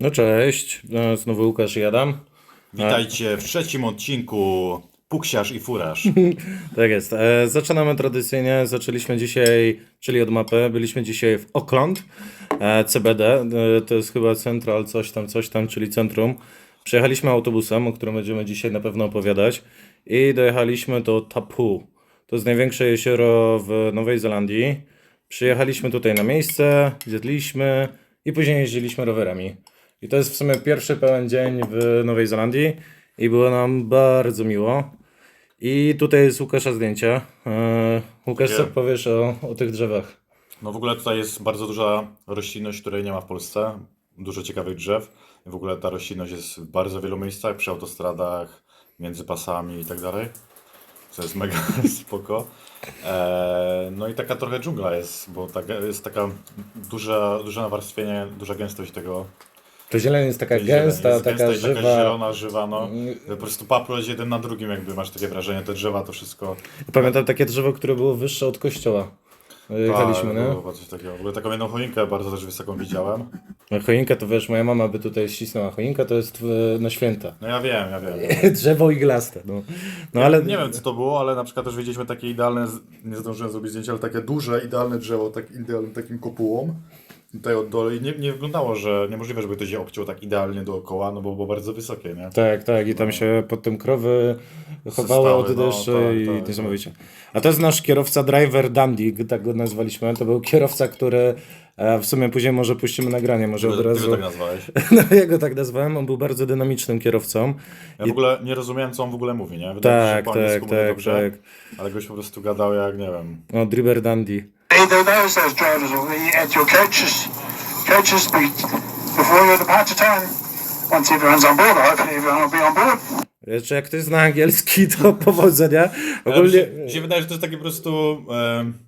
No cześć, e, znowu Łukasz i Adam. Witajcie w trzecim odcinku Puksiarz i Furaż. Tak jest. E, zaczynamy tradycyjnie. Zaczęliśmy dzisiaj, czyli od mapy. Byliśmy dzisiaj w Oakland, e, CBD. E, to jest chyba Central, coś tam, coś tam, czyli centrum. Przyjechaliśmy autobusem, o którym będziemy dzisiaj na pewno opowiadać. I dojechaliśmy do Tapu. To jest największe jezioro w Nowej Zelandii. Przyjechaliśmy tutaj na miejsce, zjedliśmy i później jeździliśmy rowerami. I to jest w sumie pierwszy pełen dzień w Nowej Zelandii i było nam bardzo miło. I tutaj jest Łukasza zdjęcie. Eee, Łukasz, co powiesz o, o tych drzewach? No w ogóle tutaj jest bardzo duża roślinność, której nie ma w Polsce. Dużo ciekawych drzew. W ogóle ta roślinność jest w bardzo wielu miejscach, przy autostradach, między pasami i tak dalej. Co jest mega spoko. Eee, no i taka trochę dżungla jest, bo ta, jest taka duża, duże nawarstwienie, duża gęstość tego. To zieleń jest taka gęsta, jest taka gęsta żywa. taka zielona, żywa, no. Po prostu papleć jeden na drugim, jakby masz takie wrażenie, te drzewa to wszystko. Pamiętam takie drzewo, które było wyższe od kościoła. Jechaliśmy, Tak, nie? było coś takiego. W ogóle taką jedną choinkę bardzo też wysoką widziałem. Choinka to wiesz, moja mama by tutaj ścisnęła. Choinka to jest e, na święta. No ja wiem, ja wiem. Drzewo iglaste, no. No ale... Nie wiem co to było, ale na przykład też widzieliśmy takie idealne, nie zdążyłem zrobić zdjęcia, ale takie duże, idealne drzewo, tak idealnym takim kopułą. Tutaj od dole i nie, nie wyglądało, że niemożliwe, żeby to się obciął tak idealnie dookoła, no bo było bardzo wysokie, nie? Tak, tak, i tam się pod tym krowy chowały od Zostały, no, deszczu tak, i tak, niesamowicie. A to jest nasz kierowca driver Dandy, tak go nazwaliśmy. To był kierowca, który e, w sumie później może puścimy nagranie, może od Ty, ty razu. go tak nazwałeś. No ja go tak nazwałem, on był bardzo dynamicznym kierowcą. Ja w ogóle nie rozumiałem, co on w ogóle mówi, nie? Wydaje mi się, że Tak, tak, tak, dobrze, tak. ale goś po prostu gadał jak, nie wiem, No, driver Dandy. They, they, those, those drivers will be at your coaches, coaches be, before your departure time. Once everyone's on board, hopefully everyone will be on board. Jeszcze jak ktoś zna angielski, to powodzenia. Ale Ogólnie... mi się, mi się wydaje, że to jest taki po prostu em, eh,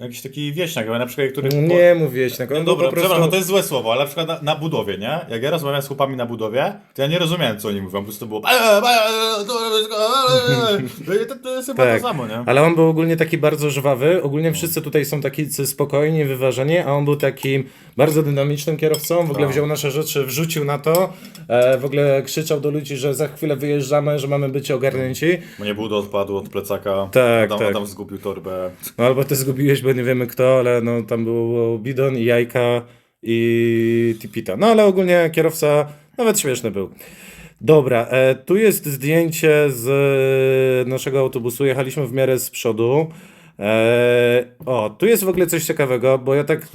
jakiś taki wieśniak, na przykład, który... Nie mówiłeś tak, on No dobra, po prostu... przepraszam, to jest złe słowo, ale na przykład na, na budowie, nie? Jak ja rozmawiam z chłopami na budowie, to ja nie rozumiałem, co oni mówią, po prostu było... To, jest chyba Tak, to samo, nie? ale on był ogólnie taki bardzo żwawy. Ogólnie wszyscy tutaj są taki spokojni, wyważeni, a on był takim bardzo dynamicznym kierowcą. W ogóle Tak. wziął nasze rzeczy, wrzucił na to. E, w ogóle krzyczał do ludzi, że za chwilę wyjeżdżamy, że mamy być ogarnięci. Bo nie budo odpadł od plecaka, Tak, Adam, tak. Adam zgubił torbę. No albo ty zgubiłeś, bo nie wiemy kto, ale no tam było bidon i jajka i tipita. No ale ogólnie kierowca nawet śmieszny był. Dobra, e, tu jest zdjęcie z e, naszego autobusu. Jechaliśmy w miarę z przodu. E, o, tu jest w ogóle coś ciekawego, bo ja tak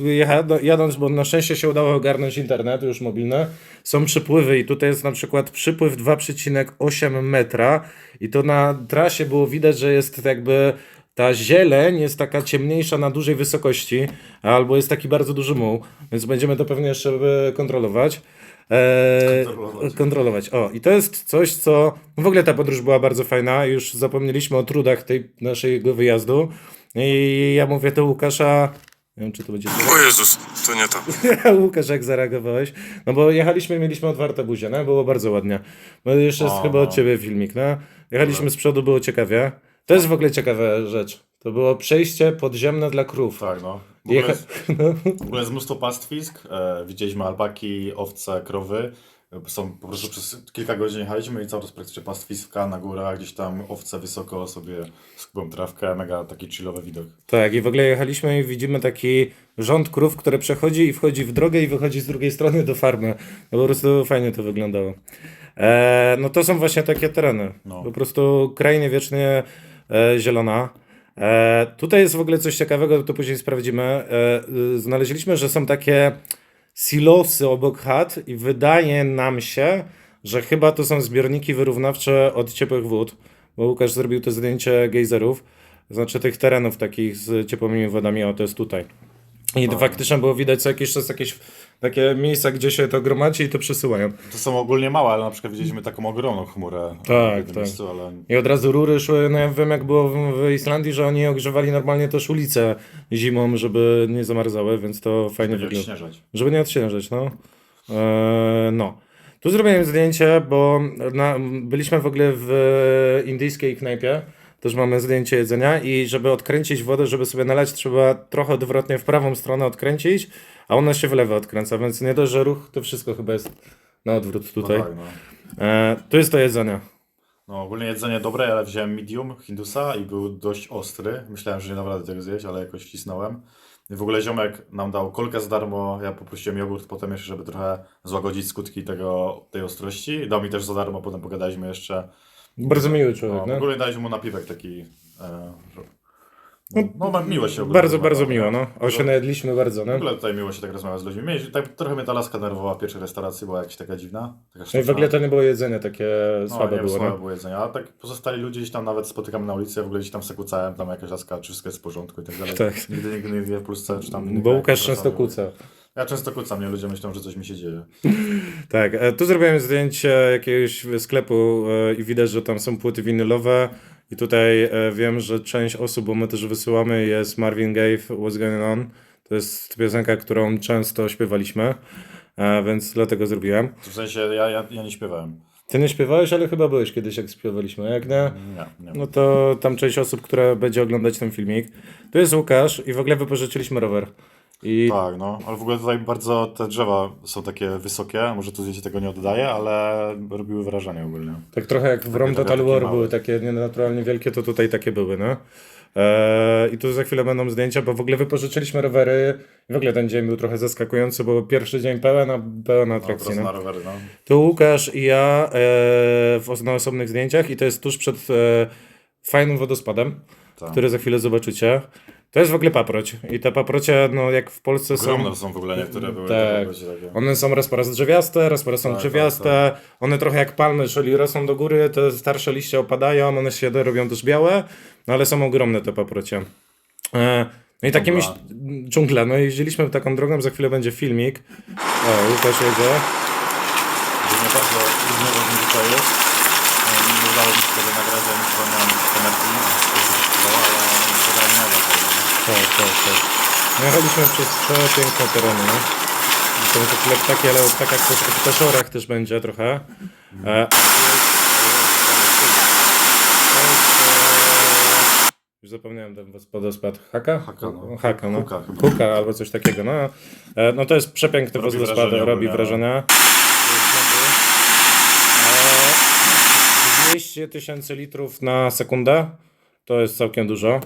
no, jadąc, bo na szczęście się udało ogarnąć internet już mobilny, są przypływy i tutaj jest na przykład przypływ 2,8 metra i to na trasie było widać, że jest jakby ta zieleń jest taka ciemniejsza na dużej wysokości, albo jest taki bardzo duży muł, więc będziemy to pewnie jeszcze e, kontrolować. Eee, Kontrolować. kontrolować. O, i to jest coś, co. W ogóle ta podróż była bardzo fajna. Już zapomnieliśmy o trudach tej naszego wyjazdu. I ja mówię do Łukasza. Nie wiem, czy to będzie. O Jezus, to nie to. Łukasz, jak zareagowałeś? No bo jechaliśmy, mieliśmy otwarte buzie, no? Było bardzo ładnie. No jeszcze jest chyba od no. ciebie filmik, no? Jechaliśmy z przodu, było ciekawie. To jest w ogóle ciekawa rzecz. To było przejście podziemne dla krów. Tak, no. W ogóle, Jecha... jest, w ogóle jest mnóstwo pastwisk. E, widzieliśmy albaki, owce, krowy. E, Są po prostu przez kilka godzin jechaliśmy i cały czas praktycznie pastwiska na górach, gdzieś tam owce wysoko sobie skupią trawkę, mega taki chillowy widok. Tak, i w ogóle jechaliśmy i widzimy taki rząd krów, które przechodzi i wchodzi w drogę i wychodzi z drugiej strony do farmy. No po prostu fajnie to wyglądało. E, no to są właśnie takie tereny. No. Po prostu krainy wiecznie e, zielona. E, tutaj jest w ogóle coś ciekawego, to później sprawdzimy. E, y, znaleźliśmy, że są takie silosy obok chat i wydaje nam się, że chyba to są zbiorniki wyrównawcze od ciepłych wód, bo Łukasz zrobił to zdjęcie gejzerów, znaczy tych terenów takich z ciepłymi wodami, o to jest tutaj. I faktycznie było widać co jakiś czas jakieś takie miejsca, gdzie się to gromadzi i to przesyłają. To są ogólnie małe, ale na przykład widzieliśmy taką ogromną chmurę Tak, tak. miejscu, ale I od razu rury szły, no ja wiem jak było w, Islandii, że oni ogrzewali normalnie też ulice zimą, żeby nie zamarzały, więc to fajnie będzie wygląda. śnieżać. Żeby nie odśnieżyć, no. Eee, no. Tu zrobiłem zdjęcie, bo na, byliśmy w ogóle w indyjskiej knajpie. Też mamy zdjęcie jedzenia i żeby odkręcić wodę, żeby sobie nalać, trzeba trochę odwrotnie w prawą stronę odkręcić, a ona się w lewo odkręca, więc nie dość, że ruch, to wszystko chyba jest na odwrót tutaj. No tak, no. E, tu jest to jedzenie. No ogólnie jedzenie dobre, ale wziąłem medium Hindusa i był dość ostry. Myślałem, że nie dam rady tego zjeść, ale jakoś wcisnąłem. I w ogóle ziomek nam dał kolkę za darmo, ja poprosiłem jogurt potem jeszcze, żeby trochę złagodzić skutki tego, tej ostrości. Dał mi też za darmo, potem pogadaliśmy jeszcze. Bardzo miły człowiek, No, no. w ogóle daliśmy mu napiwek taki... E, że- no, no ma- miło się ogólnie Bardzo, bardzo miło, no. O się najedliśmy bardzo, W no. ogóle tutaj miło się tak rozmawia z ludźmi. Mieliśmy, tak, trochę mnie ta laska nerwowa w pierwszej restauracji, była jakaś taka dziwna. Taka No i w ogóle to nie było jedzenie takie no, słabe nie było, słabe no. było jedzenie, a tak pozostali ludzie gdzieś tam nawet spotykamy na ulicy, ja w ogóle gdzieś tam sekucałem, tam jakaś laska, czy wszystko jest w porządku i tak dalej. Tak. Nigdy, nigdy nie wie w Polsce, czy tam... w Bo Łukasz to często kłóca. Ja często kłócam, nie? Ludzie myślą, że coś mi się dzieje. Tak, e, tu zrobiłem zdjęcie jakiegoś sklepu e, i widać, że tam są płyty winylowe i tutaj e, wiem, że część osób, bo my też wysyłamy, jest Marvin Gaye, What's Going On. To jest piosenka, którą często śpiewaliśmy, więc dlatego zrobiłem. W sensie ja, ja, ja nie śpiewałem. Ty nie śpiewałeś, ale chyba byłeś kiedyś, jak śpiewaliśmy, jak nie? Nie, nie. No to tam część osób, która będzie oglądać ten filmik. Tu jest Łukasz i w ogóle wypożyczyliśmy rower. I Tak, no, ale w ogóle tutaj bardzo te drzewa są takie wysokie, może tu zdjęcie tego nie oddaje, ale robiły wrażenie ogólnie. Tak trochę jak w Rome trochę Total takie War były takie nienaturalnie wielkie, to tutaj takie były, no. Eee, I tu za chwilę będą zdjęcia, bo w ogóle wypożyczyliśmy rowery i w ogóle ten dzień był trochę zaskakujący, bo pierwszy dzień pełen, a pełen No, atrakcji, no. na rowery, no. Tu Łukasz i ja e, na osobnych zdjęciach i to jest tuż przed e, fajnym wodospadem, Tak. który za chwilę zobaczycie. To jest w ogóle paproć i te paprocie, no jak w Polsce są... Ogromne są w ogóle niektóre były. Tak. takie, takie. One są raz po raz drzewiaste, raz po raz są Tak, drzewiaste. One trochę jak palmy, czyli rosną do góry, te starsze liście opadają, one się robią też białe, no ale są ogromne te paprocie. E, No i takimi dżungle, no jeździliśmy taką drogą, za chwilę będzie filmik. O, Łukasz jedzie. Różnie bardzo różnie tutaj jest. Nie, nie udało mi się tego nagrać, ja nie dzwoniłem z to ale fajnie, nie? Tak, tak, tak. No jechaliśmy przez przepiękne tereny, no. I Są takie leptaki, ale tak jak też o ptaszorach też będzie trochę. E, e, to jest, e, Już zapomniałem ten wodospad. Haka? Haka, no. Haka, no. Huka chyba. Huka albo coś takiego, no. E, No to jest przepiękny Robi wodospad, wrażenie robi ogólnie. Tu jest znowu, e, 200 tysięcy litrów na sekundę. To jest całkiem dużo.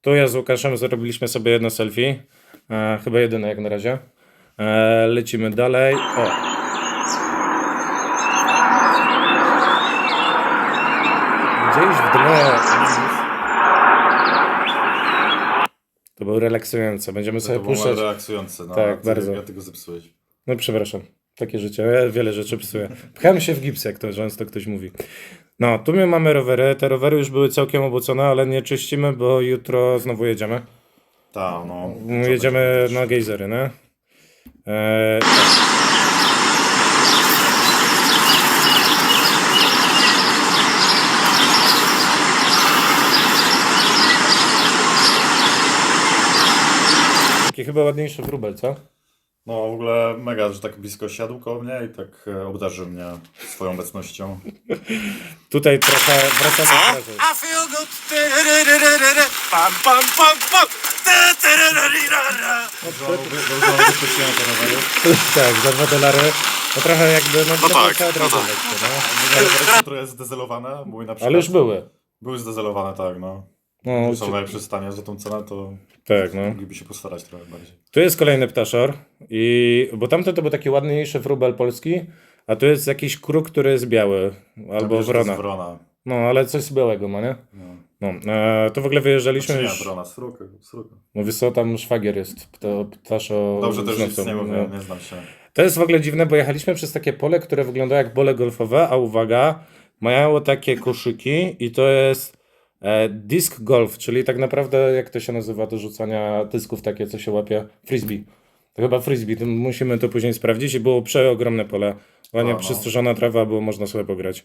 Tu ja z Łukaszem zrobiliśmy sobie jedno selfie. E, chyba jedyne jak na razie. E, lecimy dalej. O. Gdzieś w tle. To było relaksujące. Będziemy To sobie było puszczać. relaksujące, no. Tak, bardzo. Ja tego zepsułeś. No przepraszam. Takie życie. Ja wiele rzeczy psuję. Pcham się w gips, jak to często ktoś mówi. No, tu my mamy rowery. Te rowery już były całkiem obocone, ale nie czyścimy, bo jutro znowu jedziemy. Tak, no. No, Jedziemy na gejzery, nie? Eee, Taki chyba ładniejszy wróbel, co? No w ogóle mega, że tak blisko siadł koło mnie i tak e, obdarzył mnie swoją obecnością. Tutaj trochę wracamy do. I feel good. Tyryryryryry. Pam, pam, pam, pam. Wypuściłem rowery. Tak, za dwa dolary. No trochę jakby, no, no tak, trzeba no no tak. lekko, no. Są trochę zdezelowane, mój na przykład. Ale już były. Były zdezelowane, tak, no. No, Są czy- najlepsze stanie za tą cenę, to tak, no. mogliby się postarać trochę bardziej. Tu jest kolejny ptaszor, i, bo tamten to był taki ładniejszy wróbel polski, a tu jest jakiś kruk, który jest biały, albo Tam wiesz, wrona. Wrona. No, ale coś z białego ma, nie? No. No, e, to w ogóle wyjeżdżaliśmy Czy nie, już, Wrona, sruka, sruka. no wiesz co, tam szwagier jest, pto, ptaszo Dobrze, też nic nie no. mówię, nie znam się. To jest w ogóle dziwne, bo jechaliśmy przez takie pole, które wyglądało jak pole golfowe, a uwaga, mają takie koszyki i to jest e, disc golf, czyli tak naprawdę, jak to się nazywa, do rzucania dysków takie, co się łapie, frisbee. To chyba frisbee, to musimy to później sprawdzić i było przeogromne pole. Ładnie no. przystrzyżona trawa, było można sobie pograć.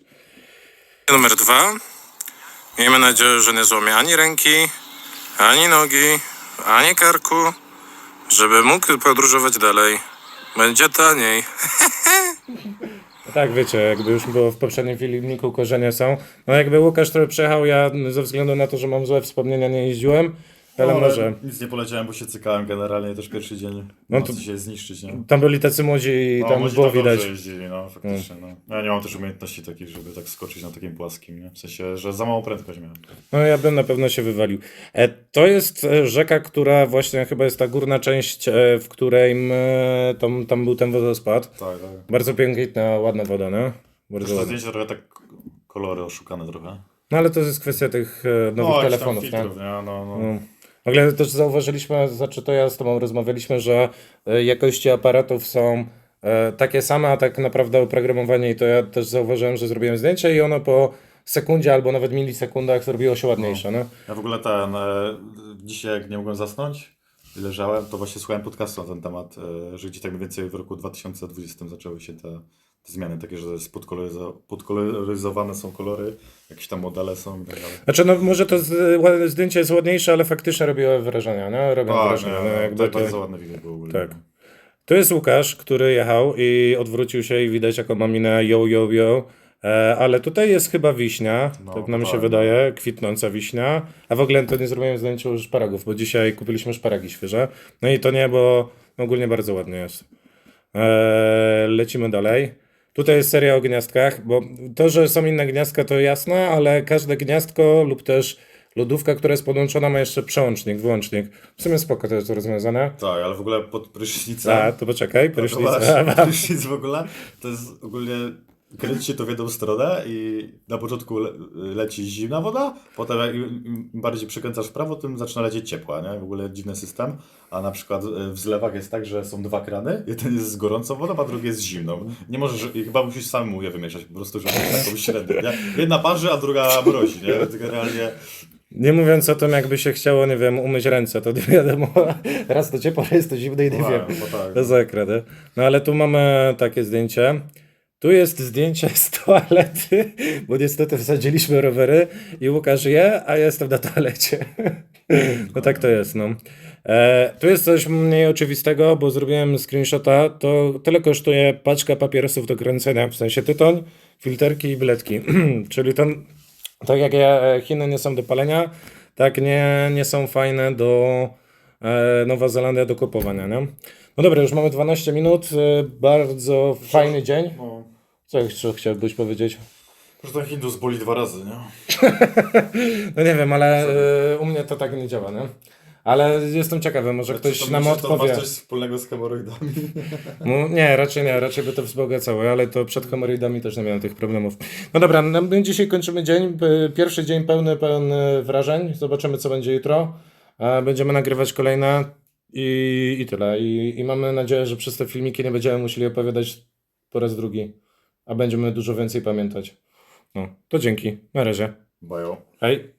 Numer dwa. Miejmy nadzieję, że nie złamie ani ręki, ani nogi, ani karku, żeby mógł podróżować dalej. Będzie taniej. No tak, wiecie, jakby już było w poprzednim filmiku, korzenie są. No jakby Łukasz trochę przejechał, ja ze względu na to, że mam złe wspomnienia, nie jeździłem, ale No, może. Nic nie poleciałem, bo się cykałem generalnie też pierwszy dzień. No No to- się zniszczyć, nie? Tam byli tacy młodzi i No, tam młodzi było tam widać. jeździli, no faktycznie. No. Ja nie mam też umiejętności takich, żeby tak skoczyć na takim płaskim, nie? W sensie, że za małą prędkość miałem. No ja bym na pewno się wywalił. E, to jest e, rzeka, która właśnie chyba jest ta górna część, e, w której my, tam, tam był ten wodospad. Tak, tak. Bardzo piękna, ładna woda, no. Bardzo Też zdjęcie trochę tak kolory oszukane trochę. No ale to jest kwestia tych e, nowych jakichś telefonów, nie? filtrów, nie? No, no. No. W ogóle też zauważyliśmy, znaczy to ja z Tobą rozmawialiśmy, że e, jakości aparatów są e, takie same, a tak naprawdę oprogramowanie i to ja też zauważyłem, że zrobiłem zdjęcie i ono po sekundzie albo nawet milisekundach zrobiło się ładniejsze, no. Ja w ogóle ten, dzisiaj jak nie mogłem zasnąć leżałem, to właśnie słuchałem podcastu na ten temat, e, że gdzieś tak mniej więcej w roku 2020 zaczęły się te, te zmiany takie, że podkoloryzo- podkoloryzowane są kolory, jakieś tam modele są i tak dalej. Znaczy, no może to z, zdjęcie jest ładniejsze, ale faktycznie robiło wrażenie, no, robią Tak, wrażenie. nie, No, no, jakby to to... bardzo było ogólnie. Tak. To jest Łukasz, który jechał i odwrócił się i widać jaką ma minę yo, yo, yo. E, ale tutaj jest chyba wiśnia, No, tak nam się tak. wydaje, kwitnąca wiśnia. A w ogóle to nie zrobiłem zdjęcia szparagów, bo dzisiaj kupiliśmy szparagi świeże. No i to nie, bo ogólnie bardzo ładnie jest. E, lecimy dalej. Tutaj jest seria o gniazdkach, bo to, że są inne gniazdka to jasne, ale każde gniazdko lub też lodówka, która jest podłączona ma jeszcze przełącznik, wyłącznik. W sumie spoko to jest rozwiązane. Tak, ale w ogóle pod prysznicem. A, to poczekaj, prysznic. Zobacz, prysznic w ogóle to jest ogólnie kręci się to w jedną stronę i na początku le, leci zimna woda, potem jak im bardziej przekręcasz w prawo, tym zaczyna lecieć ciepła, nie? W ogóle dziwny system. A na przykład e, w zlewach jest tak, że są dwa krany, jeden jest z gorącą wodą, a drugi jest z zimną. Nie możesz, i chyba musisz sam je wymieszać, po prostu, żeby taką średnią, nie? Jedna parzy, a druga mrozi, nie? Generalnie Nie mówiąc o tym, jakby się chciało, nie wiem, umyć ręce, to nie wiadomo, raz to ciepło, raz to zimne i nie wiem. bo tak. To zakra, nie? No ale tu mamy takie zdjęcie. Tu jest zdjęcie z toalety, bo niestety wsadziliśmy rowery i Łukasz je, a ja jestem na toalecie. No tak to jest, no. E, tu jest coś mniej oczywistego, bo zrobiłem screenshota. To tyle kosztuje paczka papierosów do kręcenia, w sensie tytoń, filterki i biletki. Czyli to, tak jak ja, Chiny nie są do palenia, tak nie, nie są fajne do Nowa Zelandia do kupowania, nie? No dobra, już mamy 12 minut, e, bardzo fajny dzień. No, Co jeszcze chciałbyś powiedzieć? że ten Hindus boli dwa razy, nie? No nie wiem, ale e, u mnie to tak nie działa, nie? Ale jestem ciekawy, może ktoś to nam odpowie. ma coś wspólnego z hemoroidami? No, nie, raczej nie, raczej by to wzbogacało, ale to przed hemoroidami też nie miałem tych problemów. No dobra, no, dzisiaj kończymy dzień, pierwszy dzień pełny, pełny wrażeń, zobaczymy co będzie jutro, będziemy nagrywać kolejne i, i tyle. I, I mamy nadzieję, że przez te filmiki nie będziemy musieli opowiadać po raz drugi, a będziemy dużo więcej pamiętać. No, to dzięki, na razie, Bajo. hej.